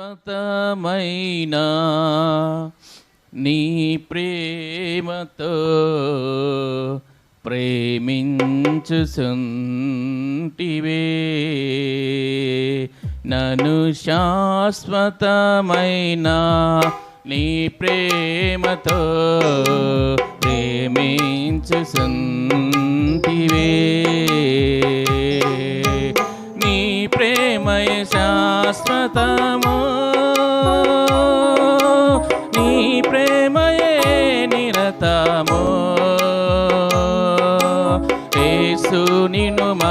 శాశ్వతమైన నీ ప్రేమతో ప్రేమించు ప్రేమించుసుంటివే నను శాశ్వతమైన నీ ప్రేమతో ప్రేమించు ప్రేమించుసుంటివే నీ ప్రేమయ శాశ్వతమ.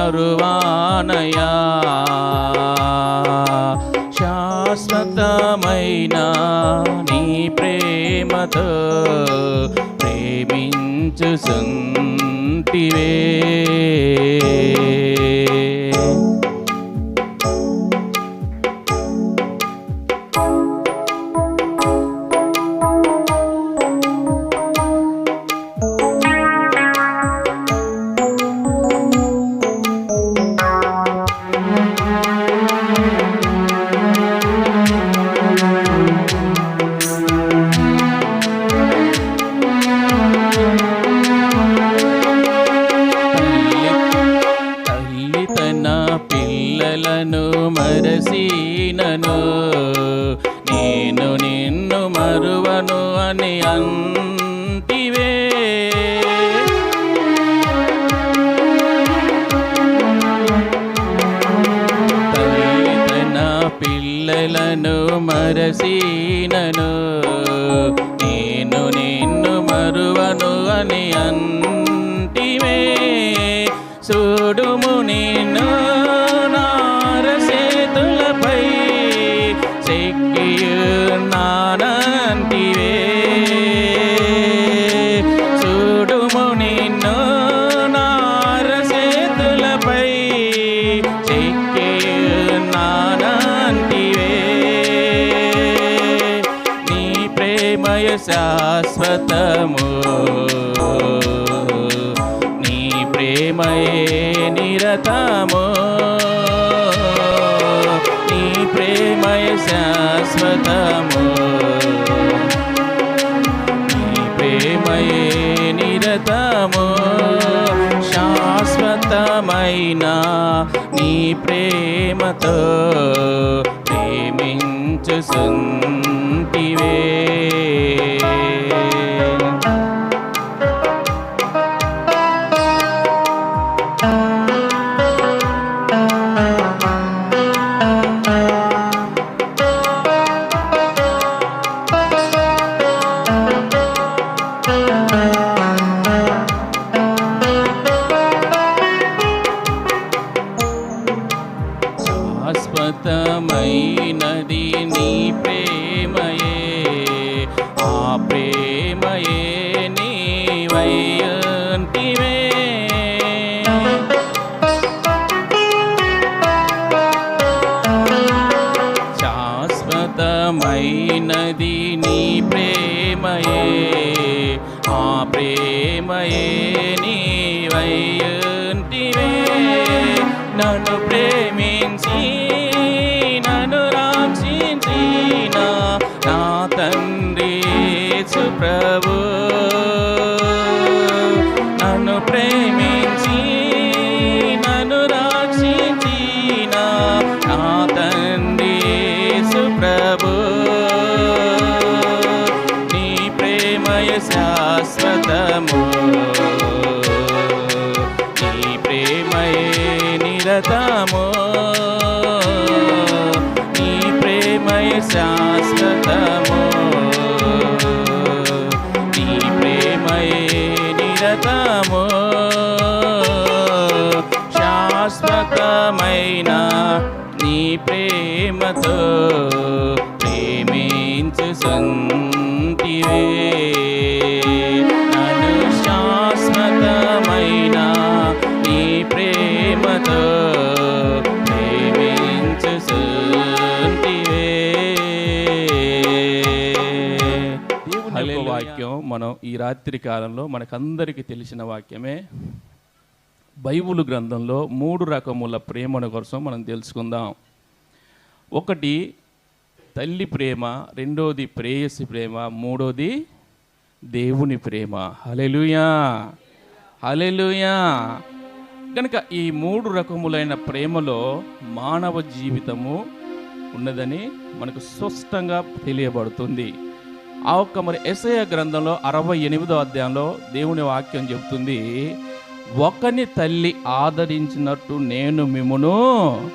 మరువానయా. శాశ్వతమైన నీ ప్రేమతో ప్రేమించుసుంటివే నేను నిన్ను మరువను అని అంటివే. తల్లి తన పిల్లలను మరసీనను. నేను నిన్ను మరువను అని అంటివే. శాశ్వతము. నీ ప్రేమయే నిరతము. నీ ప్రేమయ శాశ్వతము. నీ ప్రేమయే నిరతము. శాశ్వతమైన నీ ప్రేమతో ప్రేమించుసుంటివే శాశ్వతమైనది నన్ను శాశ్వతమైన నీ ప్రేమతో వాక్యం మనం ఈ రాత్రి కాలంలో మనకందరికీ తెలిసిన వాక్యమే. బైబుల్ గ్రంథంలో మూడు రకముల ప్రేమను కోసం మనం తెలుసుకుందాం. ఒకటి తల్లి ప్రేమ రెండోది ప్రేయసి ప్రేమ మూడోది దేవుని ప్రేమ. హలెలుయా హలెలుయా కనుక ఈ మూడు రకములైన ప్రేమలో మానవ జీవితము ఉన్నదని మనకు స్పష్టంగా తెలియబడుతుంది. ఆ ఒక్క మరి ఎస్ఐ గ్రంథంలో అరవై ఎనిమిదో అధ్యాయంలో దేవుని వాక్యం చెబుతుంది ఒకని తల్లి ఆదరించినట్టు నేను మిమ్మును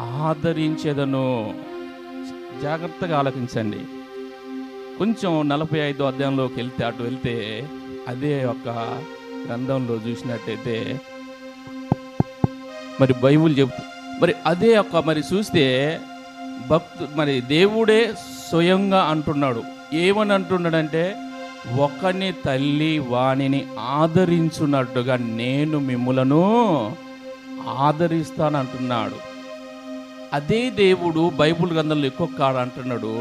ఆదరించేదను. జాగ్రత్తగా ఆలోచించండి. కొంచెం నలభై ఐదో అధ్యాయంలోకి వెళ్తే అటు వెళ్తే అదే ఒక గ్రంథంలో చూసినట్టయితే మరి బైబుల్ చెప్తూ మరి అదే ఒక మరి చూస్తే భక్తు మరి దేవుడే స్వయంగా అంటున్నాడు. ఏమని అంటున్నాడంటే ఒకని తల్లి వాణిని ఆదరించున్నట్టుగా నేను మిమ్ములను ఆదరిస్తానంటున్నాడు. అదే దేవుడు బైబుల్ గ్రంథంలో ఎక్కువ కాడ అంటున్నాడు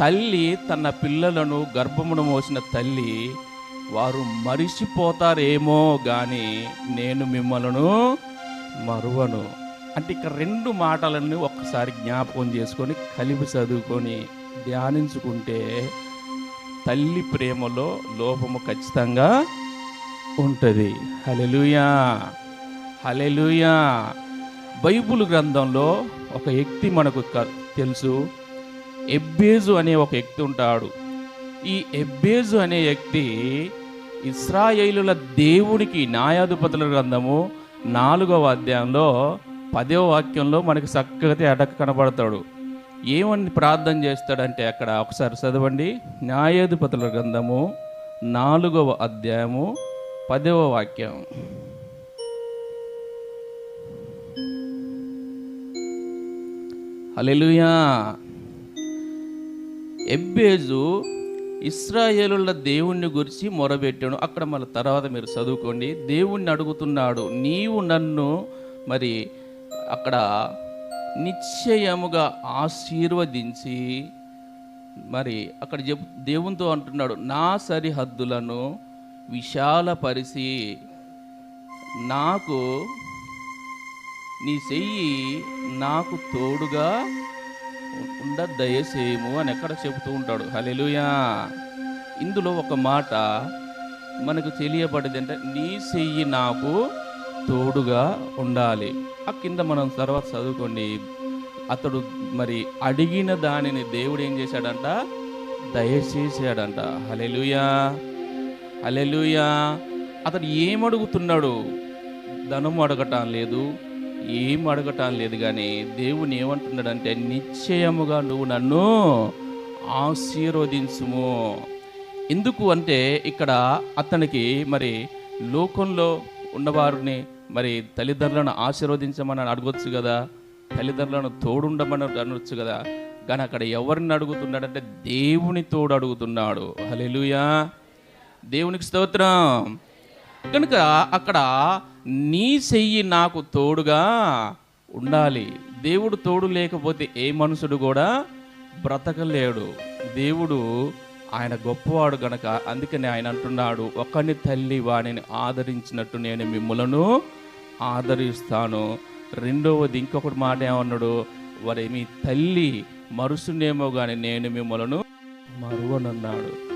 తల్లి తన పిల్లలను గర్భమును మోసిన తల్లి వారు మరిచిపోతారేమో కానీ నేను మిమ్మలను మరువను. అంటే ఇక్కడ రెండు మాటలన్నీ ఒక్కసారి జ్ఞాపకం చేసుకొని కలిపి చదువుకొని ధ్యానించుకుంటే తల్లి ప్రేమలో లోపము ఖచ్చితంగా ఉంటుంది. హలెలుయా హలెలుయా బైబుల్ గ్రంథంలో ఒక వ్యక్తి మనకు క- తెలుసు. ఎబ్బేజు అనే ఒక వ్యక్తి ఉంటాడు. ఈ ఎబ్బేజు అనే వ్యక్తి ఇస్రాయేలుల దేవునికి న్యాయాధిపతుల గ్రంథము నాలుగవ అధ్యాయంలో పదవ వాక్యంలో మనకి చక్కగా అడక కనబడతాడు. ఏమని ప్రార్థన చేస్తాడంటే అక్కడ ఒకసారి చదవండి. న్యాయాధిపతుల గ్రంథము నాలుగవ అధ్యాయము పదవ వాక్యం. అలెలుయా ఎబ్బేజు ఇస్రాయేలుల దేవుణ్ణి గురించి మొరబెట్టాడు అక్కడ మళ్ళీ తర్వాత మీరు చదువుకోండి. దేవుణ్ణి అడుగుతున్నాడు నీవు నన్ను మరి అక్కడ నిశ్చయముగా ఆశీర్వదించి మరి అక్కడ చెప్ దేవునితో అంటున్నాడు నా సరిహద్దులను విశాలపరిచి నాకు నీ చెయ్యి నాకు తోడుగా ఉండ దయచేయము అని ఎక్కడ చెబుతూ ఉంటాడు. హలెలుయా ఇందులో ఒక మాట మనకు తెలియబడింది అంటే నీ చెయ్యి నాకు తోడుగా ఉండాలి. ఆ కింద మనం తర్వాత చదువుకోండి. అతడు మరి అడిగిన దానిని దేవుడు ఏం చేశాడంట? దయచేసాడంట హలెలుయా హలెలుయా అతడు ఏమడుగుతున్నాడు? ధనం అడగటం లేదు. ఏం అడగటం లేదు కానీ దేవుని ఏమంటున్నాడంటే నిశ్చయముగా నువ్వు నన్ను ఆశీర్వదించుము. ఎందుకు అంటే ఇక్కడ అతనికి మరి లోకంలో ఉన్నవారిని మరి తల్లిదండ్రులను ఆశీర్వదించమని అడగొచ్చు కదా తల్లిదండ్రులను తోడుండమని అనొచ్చు కదా కానీ అక్కడ ఎవరిని అడుగుతున్నాడంటే దేవుని తోడు అడుగుతున్నాడు. హల్లెలూయా. దేవునికి స్తోత్రం. కనుక అక్కడ నీ చెయ్యి నాకు తోడుగా ఉండాలి. దేవుడు తోడు లేకపోతే ఏ మనుషుడు కూడా బ్రతకలేడు. దేవుడు ఆయన గొప్పవాడు గనక అందుకని ఆయన అంటున్నాడు ఒకని తల్లి వాణిని ఆదరించినట్టు నేను మిమ్మలను ఆదరిస్తాను. రెండవది ఇంకొకటి మాట ఏమన్నాడు వారి మీ తల్లి మరుసునేమో కానీ నేను మిమ్మలను మరువనన్నాడు.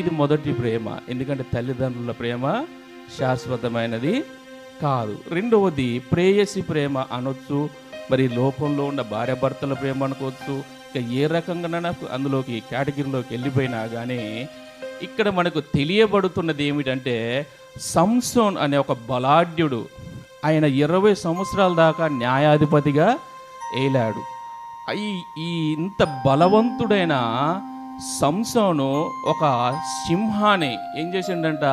ఇది మొదటి ప్రేమ. ఎందుకంటే తల్లిదండ్రుల ప్రేమ శాశ్వతమైనది కాదు. రెండవది ప్రేయసి ప్రేమ అనొచ్చు మరి లోకంలో ఉన్న భార్యాభర్తల ప్రేమ అనుకోవచ్చు. ఇక ఏ రకంగా అందులోకి కేటగిరీలోకి వెళ్ళిపోయినా కానీ ఇక్కడ మనకు తెలియబడుతున్నది ఏమిటంటే సంసోన్ అనే ఒక బలాఢ్యుడు ఆయన ఇరవై సంవత్సరాల దాకా న్యాయాధిపతిగా ఏలాడు. ఈ ఈ ఇంత బలవంతుడైన సంసోను ఒక సింహాన్ని ఏం చేసిండంట?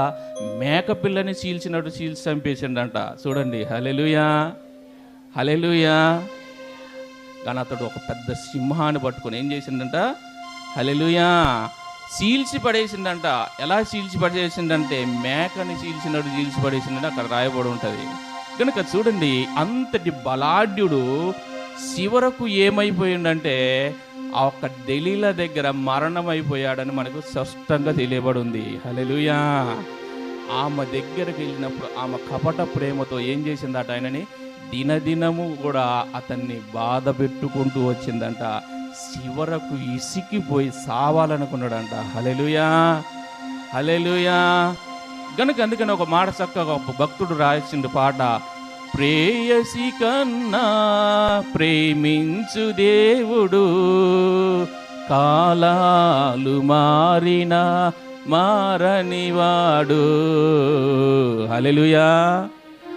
మేకపిల్లని చీల్చినట్టు చీల్చి చంపేసిండంట. చూడండి హలెలుయా హలెలుయా కానీ అతడు ఒక పెద్ద సింహాన్ని పట్టుకొని ఏం చేసిండంట? హలెలుయా చీల్చి పడేసిండంట. ఎలా చీల్చి పడేసిండంటే మేకని చీల్చినట్టు చీల్చి పడేసిండంటే అక్కడ రాయబడి ఉంటుంది. కనుక చూడండి అంతటి బలాఢ్యుడు చివరకు ఏమైపోయిందంటే ఆ ఒక్క డెలీల దగ్గర మరణం అయిపోయాడని మనకు స్పష్టంగా తెలియబడి ఉంది హలెలుయా ఆమె దగ్గరికి వెళ్ళినప్పుడు ఆమె కపట ప్రేమతో ఏం చేసిందట ఆయనని దినదినము కూడా అతన్ని బాధ పెట్టుకుంటూ వచ్చిందంట. చివరకు ఇసికిపోయి సావాలనుకున్నాడంట. హలెలుయా హలెలుయా గనుక అందుకని ఒక మాట చక్కగా భక్తుడు రాసిండు పాట. ప్రేయసి కన్నా ప్రేమించు దేవుడు. కాలాలు మారిన మారనివాడు. హలెలుయా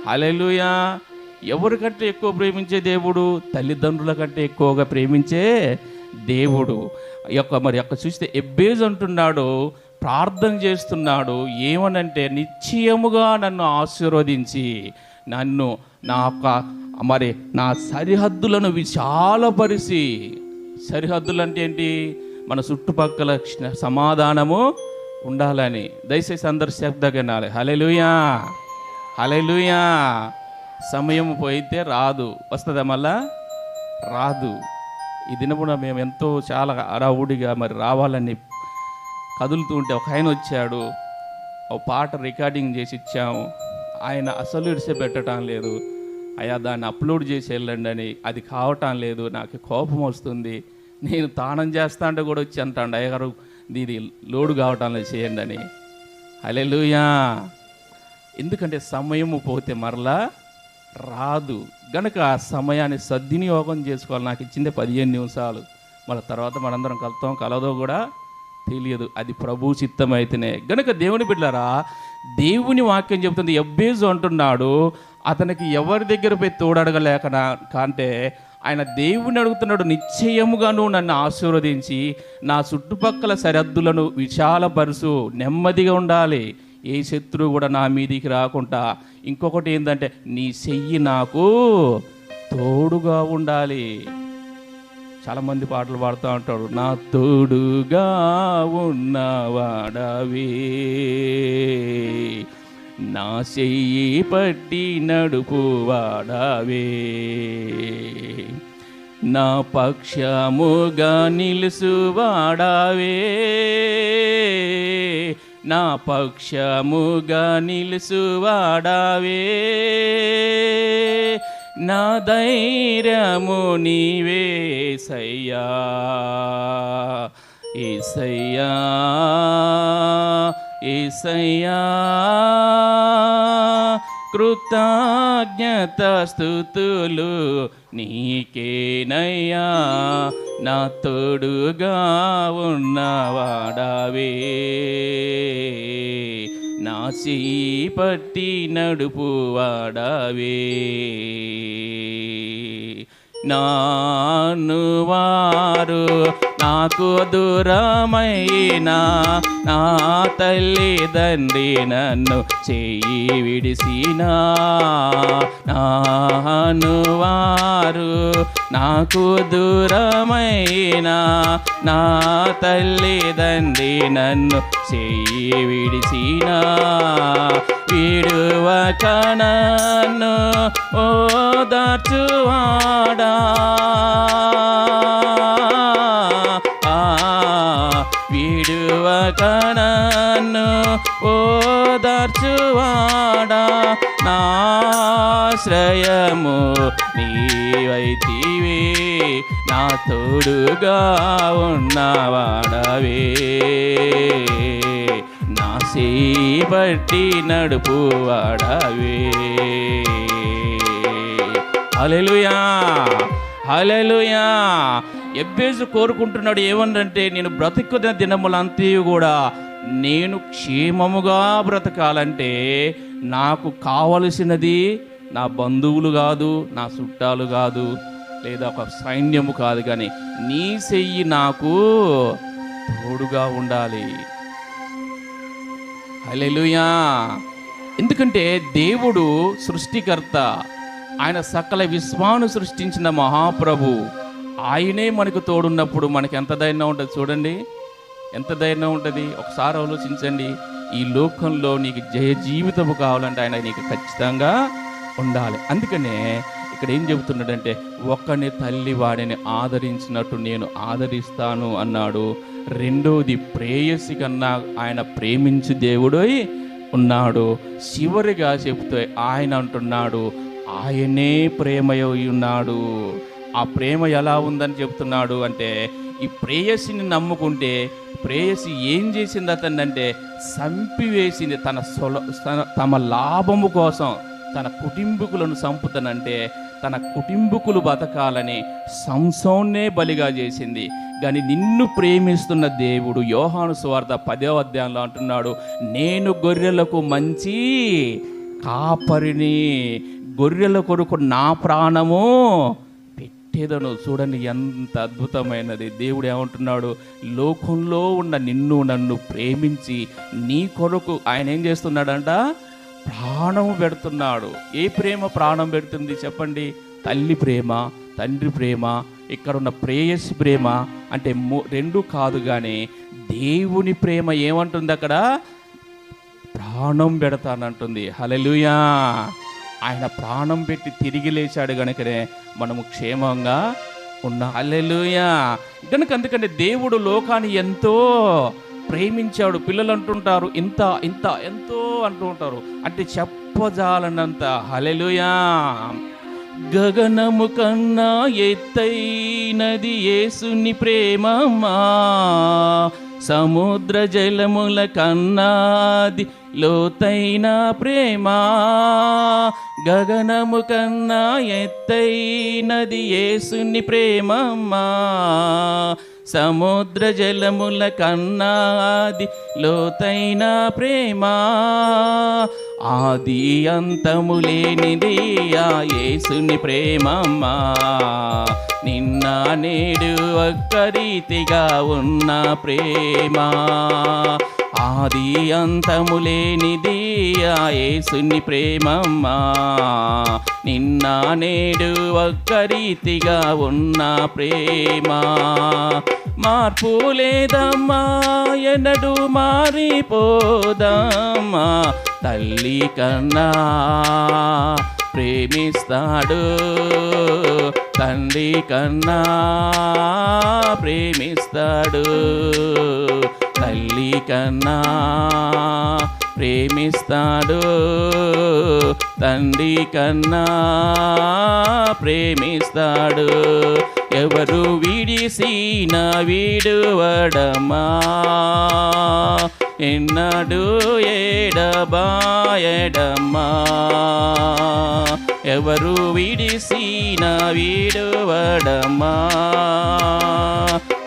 హలెలుయా ఎవరికంటే ఎక్కువ ప్రేమించే దేవుడు? తల్లిదండ్రుల కంటే ఎక్కువగా ప్రేమించే దేవుడు. ఈ యొక్క మరి యొక్క చూస్తే ఎబ్బేజ్ అంటున్నాడు ప్రార్థన చేస్తున్నాడు. ఏమనంటే నిశ్చయముగా నన్ను ఆశీర్వదించి నన్ను నా యొక్క మరి నా సరిహద్దులను విశాలపరిచి సరిహద్దులు అంటే ఏంటి? మన చుట్టుపక్కల సమాధానము ఉండాలని. దయచేసి అందరు శబ్దగనాలి హలెలుయా హలెలుయా సమయం పోయితే రాదు. వస్తుందా మళ్ళా? రాదు. ఈ దినమున మేము ఎంతో చాలా అరావుడిగా మరి రావాలని కదులుతూ ఉంటే ఒక ఆయన వచ్చాడు. ఒక పాట రికార్డింగ్ చేసి ఇచ్చాము. ఆయన అసలు ఇడిచిపెట్టడం లేదు. అయ్యా దాన్ని అప్లోడ్ చేసి వెళ్ళండి అని. అది కావటం లేదు. నాకు కోపం వస్తుంది. నేను తానం చేస్తా అంటే కూడా వచ్చి అంటాడు అయ్యగారు దీని లోడు కావటం లేదు చేయండి అని. అలెలుయా ఎందుకంటే సమయము పోతే మరలా రాదు. గనక ఆ సమయాన్ని సద్వినియోగం చేసుకోవాలి. నాకు ఇచ్చిందే పదిహేను నిమిషాలు. మళ్ళీ తర్వాత మనందరం కలుతాం కలదో కూడా తెలియదు. అది ప్రభు చిత్తం అయితేనే గనుక దేవుని బిడ్డారా దేవుని వాక్యం చెబుతుంది ఎబ్బేజు అంటున్నాడు అతనికి ఎవరి దగ్గర పోయి తోడడగలేక కంటే ఆయన దేవుని అడుగుతున్నాడు నిశ్చయముగాను నన్ను ఆశీర్వదించి నా చుట్టుపక్కల సరిహద్దులను విశాలపరుసు నెమ్మదిగా ఉండాలి. ఏ శత్రువు కూడా నా మీదికి రాకుండా ఇంకొకటి ఏంటంటే నీ చెయ్యి నాకు తోడుగా ఉండాలి. చాలా మంది పాటలు పాడుతూ ఉంటాడు నా తోడుగా ఉన్నవాడవే నా చెయ్యి పట్టి నడుపు వాడవే నా పక్షముగా నిలుసువాడవే నా పక్షముగా నిలుసువాడవే నా ధైర్యము నీవే సయ్యా. ఏసయ్యా ఏసయ్యా. కృతజ్ఞత స్థుతులు నీకేనయ్యా. నా తోడుగా ఉన్నవాడావే. నా చెయ్యి పట్టి నడుపు వాడావే. నాను వారు నాకు దూరమైనా నా తల్లిదండ్రి నన్ను చెయ్యి విడిసినా. నాను వారు నాకు దూరమైనా నా తల్లిదండ్రి నన్ను చెయ్యి విడిసినా. విడువక నన్ను ఓదార్చువాడా. నన్ను ఓదార్చువాడా నాశ్రయము నీవైతివి నా తోడుగా ఉన్నవాడవే. నా బట్టి నడుపు వాడవే హలెలుయా హలెలుయా ఎబ్బేజు కోరుకుంటున్నాడు ఏమనంటే నేను బ్రతుకున్న దినములంతయు కూడా నేను క్షేమముగా బ్రతకాలంటే నాకు కావలసినది నా బంధువులు కాదు నా చుట్టాలు కాదు లేదా ఒక సైన్యము కాదు కానీ నీ చెయ్యి నాకు తోడుగా ఉండాలి. హల్లెలూయా. ఎందుకంటే దేవుడు సృష్టికర్త ఆయన సకల విశ్వాను సృష్టించిన మహాప్రభు. ఆయనే మనకు తోడున్నప్పుడు మనకి ఎంత ధైర్యం ఉంటుంది చూడండి. ఎంత ధైర్యం ఉంటుంది? ఒకసారి ఆలోచించండి. ఈ లోకంలో నీకు జయ జీవితము కావాలంటే ఆయన నీకు ఖచ్చితంగా ఉండాలి. అందుకనే ఇక్కడ ఏం చెబుతున్నాడంటే ఒక్కని తల్లి వాడిని ఆదరించినట్టు నేను ఆదరిస్తాను అన్నాడు. రెండోది ప్రేయసి కన్నా ఆయన ప్రేమించి దేవుడై ఉన్నాడు. చివరిగా చెబుతూ ఆయన అంటున్నాడు ఆయనే ప్రేమయ్య ఉన్నాడు. ఆ ప్రేమ ఎలా ఉందని చెప్తున్నాడు అంటే ఈ ప్రేయసిని నమ్ముకుంటే ప్రేయసి ఏం చేసింది అతన్ని అంటే చంపివేసింది తన సొల తమ లాభము కోసం తన కుటుంబకులను చంపుతానంటే తన కుటుంబకులు బతకాలని సంసోన్నే బలిగా చేసింది. కానీ నిన్ను ప్రేమిస్తున్న దేవుడు యోహాను స్వార్థ పదో అధ్యాయంలో అంటున్నాడు నేను గొర్రెలకు మంచి కాపరిని గొర్రెల కొరకు నా ప్రాణము పెట్టేదను చూడండి ఎంత అద్భుతమైనది. దేవుడు ఏమంటున్నాడు? లోకంలో ఉన్న నిన్ను నన్ను ప్రేమించి నీ కొరకు ఆయన ఏం చేస్తున్నాడంట? ప్రాణం పెడుతున్నాడు. ఏ ప్రేమ ప్రాణం పెడుతుంది చెప్పండి? తల్లి ప్రేమ తండ్రి ప్రేమ ఇక్కడున్న ప్రేయస్ ప్రేమ అంటే రెండు కాదు కానీ దేవుని ప్రేమ ఏమంటుంది అక్కడ? ప్రాణం పెడతానంటుంది. హలెలుయా ఆయన ప్రాణం పెట్టి తిరిగి లేచాడు గనుకనే మనము క్షేమంగా ఉన్న. అల్లెలుయా గనుక అందుకంటే దేవుడు లోకాన్ని ఎంతో ప్రేమించాడు. పిల్లలు అంటుంటారు ఇంత ఇంత ఎంతో అంటూ ఉంటారు. అంటే చెప్పజాలనంత. హలెలుయా గగనము కన్నా ఎత్తైనది యేసుని ప్రేమమ్మా సముద్ర జలముల కన్నాది లోతైన ప్రేమ. గగనము కన్నా ఎత్తైనది యేసుని ప్రేమమ్మా సముద్ర జలముల కన్నాది లోతైన ప్రేమ. ఆది అంతము లేనిది ఆ యేసుని ప్రేమమ్మా. నిన్న నేడు ఒక్కరీతిగా ఉన్న ప్రేమ. ఆది అంతము లేనిది ఆ యేసుని ప్రేమమ్మా. నిన్న నేడు ఒక్కరీతిగా ఉన్న ప్రేమ. మార్పు లేదమ్మా ఎన్నడు మారిపోదమ్మా. తల్లి కన్నా ప్రేమిస్తాడు తండ్రి కన్నా ప్రేమిస్తాడు. తల్లి కన్నా ప్రేమిస్తాడు. తండ్రి కన్నా ప్రేమిస్తాడు. ఎవరు విడిసిన విడువడమా? ఎన్నడు ఏడబాయడమా? ఎవరు విడిసిన విడువడమా?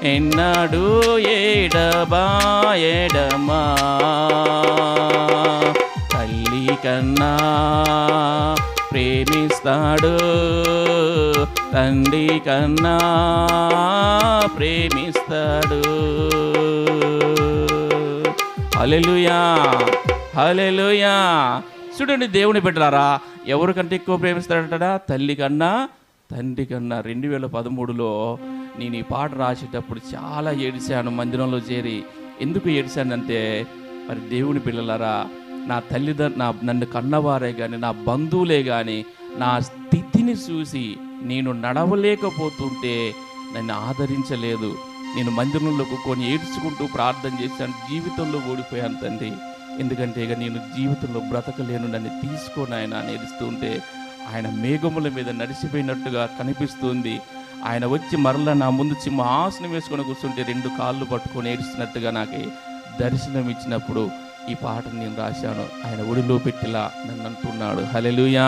ఎన్నడు ఏడబాయడమా? తల్లి కన్నా ప్రేమిస్తాడు తండ్రి కన్నా ప్రేమిస్తాడు. హలెలుయా హలెలుయా చూడండి దేవుని పెట్టారా ఎవరికంటే ఎక్కువ ప్రేమిస్తాడంటాడా? తల్లి కన్నా తండ్రి కన్నా. రెండు వేల పదమూడులో నేను ఈ పాట రాసేటప్పుడు చాలా ఏడిశాను మందిరంలో చేరి. ఎందుకు ఏడిశానంటే మరి దేవుని పిల్లలరా నా తల్లిదండ్రు నా నన్ను కన్నవారే కానీ నా బంధువులే కానీ నా స్థితిని చూసి నేను నడవలేకపోతుంటే నన్ను ఆదరించలేదు. నేను మందిరంలో కొన్ని ఏడ్చుకుంటూ ప్రార్థన చేశాను జీవితంలో ఓడిపోయాను తండ్రి. ఎందుకంటే ఇక నేను జీవితంలో బ్రతకలేను నన్ను తీసుకొని ఆయన అని ఏడుస్తుంటే ఆయన మేఘముల మీద నడిచిపోయినట్టుగా కనిపిస్తుంది. ఆయన వచ్చి మరలా నా ముందు సింహాసనం వేసుకొని కూర్చుంటే రెండు కాళ్ళు పట్టుకొని ఏడుస్తున్నట్టుగా నాకు దర్శనం ఇచ్చినప్పుడు ఈ పాటను నేను రాశాను. ఆయన ఒడిలో పెట్టిలా నన్ను అంటున్నాడు. హలెలుయా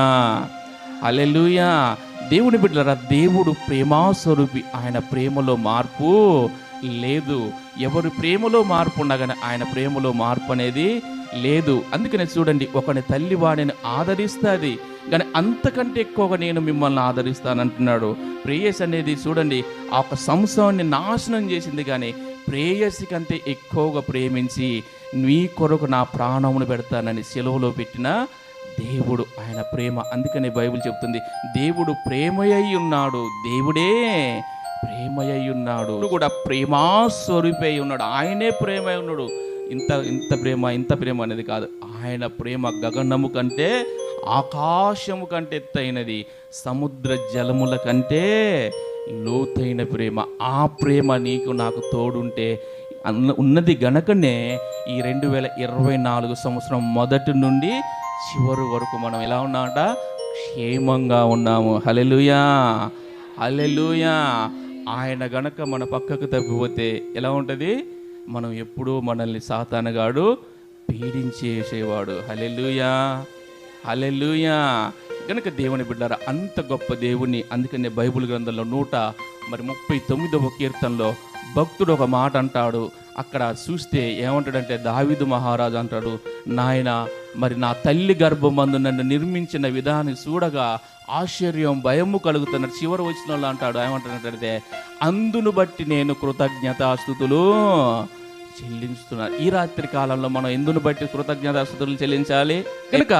హలెలుయా దేవుని బిడ్డలరా దేవుడు ప్రేమాస్వరూపి ఆయన ప్రేమలో మార్పు లేదు. ఎవరి ప్రేమలో మార్పు ఉండగానే ఆయన ప్రేమలో మార్పు అనేది లేదు. అందుకనే చూడండి ఒకని తల్లి వాడిని ఆదరిస్తుంది. కానీ అంతకంటే ఎక్కువగా నేను మిమ్మల్ని ఆదరిస్తానంటున్నాడు. ప్రేయస్ అనేది చూడండి ఆ ఒక సంస్థాన్ని నాశనం చేసింది కానీ ప్రేయసి కంటే ఎక్కువగా ప్రేమించి నీ కొరకు నా ప్రాణమును పెడతానని సెలవులో పెట్టిన దేవుడు ఆయన ప్రేమ. అందుకనే బైబిల్ చెప్తుంది దేవుడు ప్రేమయ్యి ఉన్నాడు దేవుడే ప్రేమయ్యి ఉన్నాడు. కూడా ప్రేమాస్వరూపై ఉన్నాడు ఆయనే ప్రేమ ఉన్నాడు. ఇంత ఇంత ప్రేమ ఇంత ప్రేమ అనేది కాదు ఆయన ప్రేమ గగనము కంటే ఆకాశము కంటే ఎత్తైనది సముద్ర జలముల కంటే లోతైన ప్రేమ. ఆ ప్రేమ నీకు నాకు తోడుంటే ఉన్నది గనకనే ఈ రెండు వేల ఇరవై నాలుగు సంవత్సరం మొదటి నుండి చివరి వరకు మనం ఎలా ఉన్నామంట? క్షేమంగా ఉన్నాము. హలెలుయా హలెలుయా ఆయన గనక మన పక్కకు తప్పిపోతే ఎలా ఉంటుంది? మనం ఎప్పుడూ మనల్ని సాతానగాడు పీడించేసేవాడు. హలెలుయా అలెలుయా కనుక దేవుని బిడ్డారా అంత గొప్ప దేవుని అందుకనే బైబిల్ గ్రంథంలో నూట మరి ముప్పై తొమ్మిదవ కీర్తనలో భక్తుడు ఒక మాట అంటాడు. అక్కడ చూస్తే ఏమంటాడంటే దావిదు మహారాజు అంటాడు. నాయన మరి నా తల్లి గర్భమందు నన్ను నిర్మించిన విధాన్ని చూడగా ఆశ్చర్యం భయము కలుగుతున్న చివరి వచ్చిన వాళ్ళు అంటాడు ఏమంటాడంటే అందును బట్టి నేను కృతజ్ఞతాస్థుతులు చెల్లించుతున్నారు ఈ రాత్రి కాలంలో మనం ఎందును బట్టి కృతజ్ఞతాస్థుతులు చెల్లించాలి? కనుక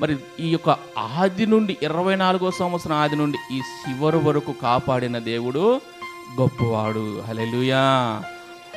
మరి ఈ యొక్క ఆది నుండి ఇరవై నాలుగో సంవత్సరం ఆది నుండి ఈ చివరి వరకు కాపాడిన దేవుడు గొప్పవాడు. హలెలుయా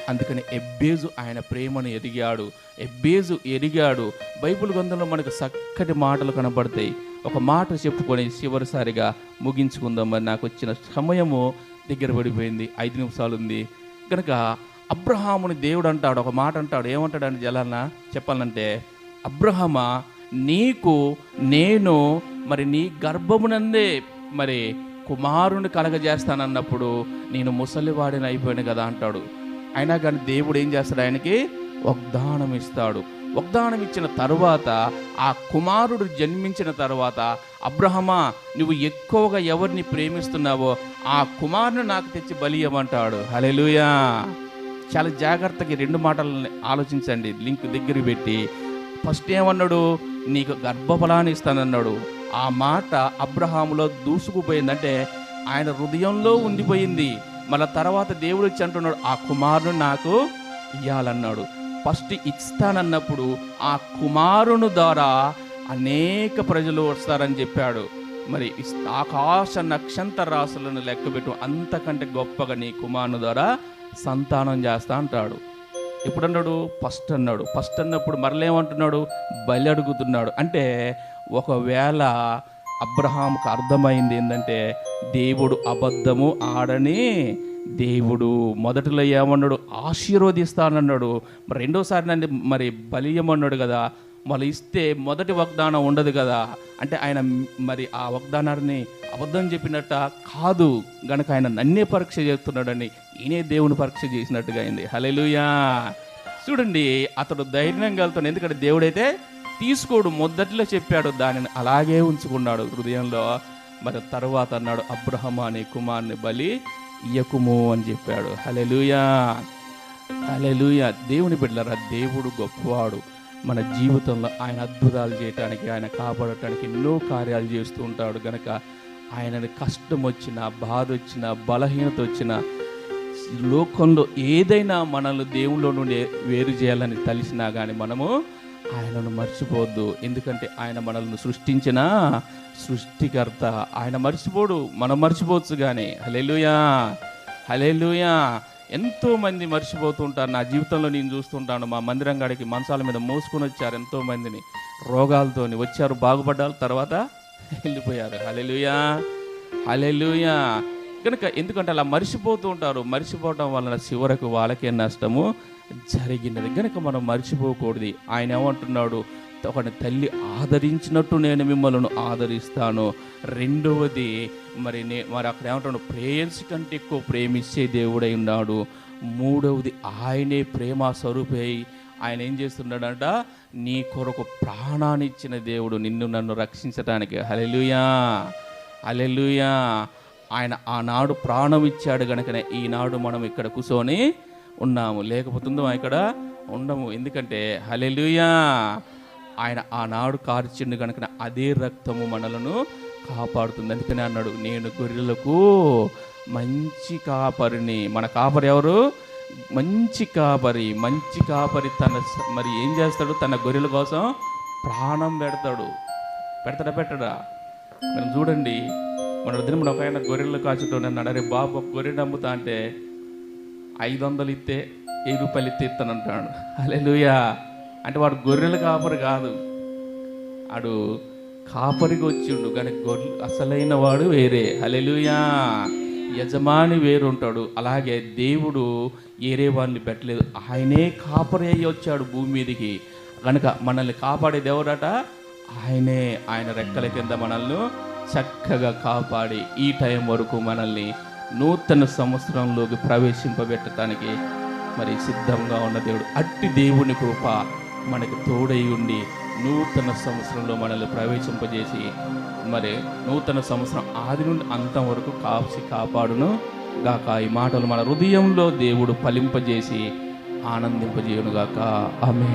అందుకని ఎబ్బేజు ఆయన ప్రేమను ఎదిగాడు. ఎబ్బేజు ఎరిగాడు బైబిల్ గ్రంథంలో మనకు చక్కటి మాటలు కనబడతాయి. ఒక మాట చెప్పుకొని చివరిసారిగా ముగించుకుందాం. మరి నాకు వచ్చిన సమయము దగ్గర పడిపోయింది. ఐదు నిమిషాలు ఉంది. కనుక అబ్రహాముని దేవుడు అంటాడు ఒక మాట అంటాడు. ఏమంటాడు జలాన్న చెప్పాలంటే అబ్రహమా నీకు నేను మరి నీ గర్భమునందే మరి కుమారుని కలగజేస్తానన్నప్పుడు నేను ముసలివాడిని అయిపోయాను కదా అంటాడు. అయినా కానీ దేవుడు ఏం చేస్తాడు? ఆయనకి వాగ్దానం ఇస్తాడు. వాగ్దానం ఇచ్చిన తరువాత ఆ కుమారుడు జన్మించిన తర్వాత అబ్రహమా నువ్వు ఎక్కువగా ఎవరిని ప్రేమిస్తున్నావో ఆ కుమారుని నాకు తెచ్చి బలి ఇవ్వమంటాడు. హలెలుయా చాలా జాగ్రత్తగా రెండు మాటలను ఆలోచించండి. లింక్ దగ్గర పెట్టి. ఫస్ట్ ఏమన్నాడు? నీకు గర్భఫలాన్ని ఇస్తానన్నాడు. ఆ మాట అబ్రహాములో దూసుకుపోయిందంటే ఆయన హృదయంలో ఉండిపోయింది. మళ్ళా తర్వాత దేవుడు ఇచ్చి అంటున్నాడు ఆ కుమారుని నాకు ఇయ్యాలన్నాడు. ఫస్ట్ ఇస్తానన్నప్పుడు ఆ కుమారుని ద్వారా అనేక ప్రజలు వస్తారని చెప్పాడు. మరి ఇస్- ఆకాశ నక్షంతర రాసులను లెక్కబెట్టు అంతకంటే గొప్పగా నీ కుమారుని ద్వారా సంతానం చేస్తా అంటాడు. ఎప్పుడు అన్నాడు ఫస్ట్ అన్నాడు. ఫస్ట్ అన్నప్పుడు మరలేమంటున్నాడు బలి అడుగుతున్నాడు. అంటే ఒకవేళ అబ్రహాంకు అర్థమైంది ఏంటంటే దేవుడు అబద్ధము ఆడని దేవుడు మొదటిలో ఏమన్నాడు? ఆశీర్వదిస్తానన్నాడు. మరి రెండోసారి నన్ను మరి బలియమన్నాడు కదా? మళ్ళీ ఇస్తే మొదటి వాగ్దానం ఉండదు కదా? అంటే ఆయన మరి ఆ వాగ్దానాన్ని అబద్ధం చెప్పినట్ట కాదు. గనక ఆయన నన్నే పరీక్ష చేస్తున్నాడని ఈయనే దేవుని పరీక్ష చేసినట్టుగా అయింది. హలెలుయా చూడండి అతడు ధైర్యం వెళ్తాడు ఎందుకంటే దేవుడైతే తీసుకోడు మొదట్లో చెప్పాడు దానిని అలాగే ఉంచుకున్నాడు హృదయంలో. మరి తర్వాత అన్నాడు అబ్రహం అనే కుమార్ని బలి ఇయ్యకుము అని చెప్పాడు. హలెలుయా హలెలుయా దేవుని బిడ్డలరా దేవుడు గొప్పవాడు. మన జీవితంలో ఆయన అద్భుతాలు చేయటానికి ఆయన కాపాడటానికి ఎన్నో కార్యాలు చేస్తూ ఉంటాడు. గనక ఆయనని కష్టం వచ్చినా బాధ వచ్చిన బలహీనత వచ్చిన లోకంలో ఏదైనా మనల్ని దేవుళ్ళ నుండి వేరు చేయాలని తలిసినా కానీ మనము ఆయనను మర్చిపోవద్దు. ఎందుకంటే ఆయన మనల్ని సృష్టించిన సృష్టికర్త. ఆయన మర్చిపోడు మనం మర్చిపోవచ్చు కానీ హలేలుయా హలేలుయా ఎంతోమంది మర్చిపోతుంటారు నా జీవితంలో నేను చూస్తుంటాను మా మందిరం కాడికి మంచాల మీద మోసుకొని వచ్చారు ఎంతో మందిని. రోగాలతోని వచ్చారు బాగుపడ్డారు తర్వాత వెళ్ళిపోయారు. హలెలుయా హలెలుయా కనుక ఎందుకంటే అలా మర్చిపోతూ ఉంటారు. మర్చిపోవటం వలన చివరకు వాళ్ళకే నష్టము? జరిగినది కనుక మనం మర్చిపోకూడదు. ఆయన ఏమంటున్నాడు? ఒకని తల్లి ఆదరించినట్టు నేను మిమ్మల్ని ఆదరిస్తాను. రెండవది మరి నే మరి అక్కడ ఏమంటాడు? ప్రేయర్స్ కంటే ఎక్కువ ప్రేమించే దేవుడై ఉన్నాడు. మూడవది ఆయనే ప్రేమ స్వరూపై ఆయన ఏం చేస్తున్నాడంట? నీ కొరకు ప్రాణాన్ని ఇచ్చిన దేవుడు నిన్ను నన్ను రక్షించడానికి హలెలుయా అలెలుయా ఆయన ఆనాడు ప్రాణం ఇచ్చాడు గనుకనే ఈనాడు మనం ఇక్కడ కూర్చొని ఉన్నాము. లేకపోతుందో ఇక్కడ ఉండము. ఎందుకంటే హలెలుయా ఆయన ఆనాడు కార్చిండు కనుక అదే రక్తము మనలను కాపాడుతుంది. అందుకనే అన్నాడు నేను గొర్రెలకు మంచి కాపరిని. మన కాపరి ఎవరు? మంచి కాపరి. మంచి కాపరి తన మరి ఏం చేస్తాడు? తన గొర్రెల కోసం ప్రాణం పెడతాడు. పెడతాడా పెట్టడా? మనం చూడండి. మన దినమున ఒక ఆయన గొర్రెలు కాచుతో అన్నాడు అరే బాబు గొర్రెలు గొర్రె అమ్ముతా అంటే ఐదు వందలు ఇస్తే వెయ్యి రూపాయలు ఇస్తే ఇస్తానంటాడు లూయా అంటే వాడు గొర్రెలు కాపరి కాదు. వాడు కాపరికి వచ్చిండు కానీ గొర్రెలు అసలైన వాడు వేరే. హలెలుయా యజమాని వేరుంటాడు అలాగే దేవుడు ఏరే వాడిని పెట్టలేదు. ఆయనే కాపరి అయ్యి వచ్చాడు భూమి మీదకి. కనుక మనల్ని కాపాడేది ఎవరట? ఆయనే. ఆయన రెక్కల కింద మనల్ని చక్కగా కాపాడి ఈ టైం వరకు మనల్ని నూతన సంవత్సరంలోకి ప్రవేశింపబెట్టడానికి మరి సిద్ధంగా ఉన్న దేవుడు. అట్టి దేవుని కృప మనకి తోడై ఉండి నూతన సంవత్సరంలో మనల్ని ప్రవేశింపజేసి మరి నూతన సంవత్సరం ఆది నుండి అంతం వరకు కాచి కాపాడును గాక. ఈ మాటలు మన హృదయంలో దేవుడు ఫలింపజేసి ఆనందింపజేయును గాక ఆమె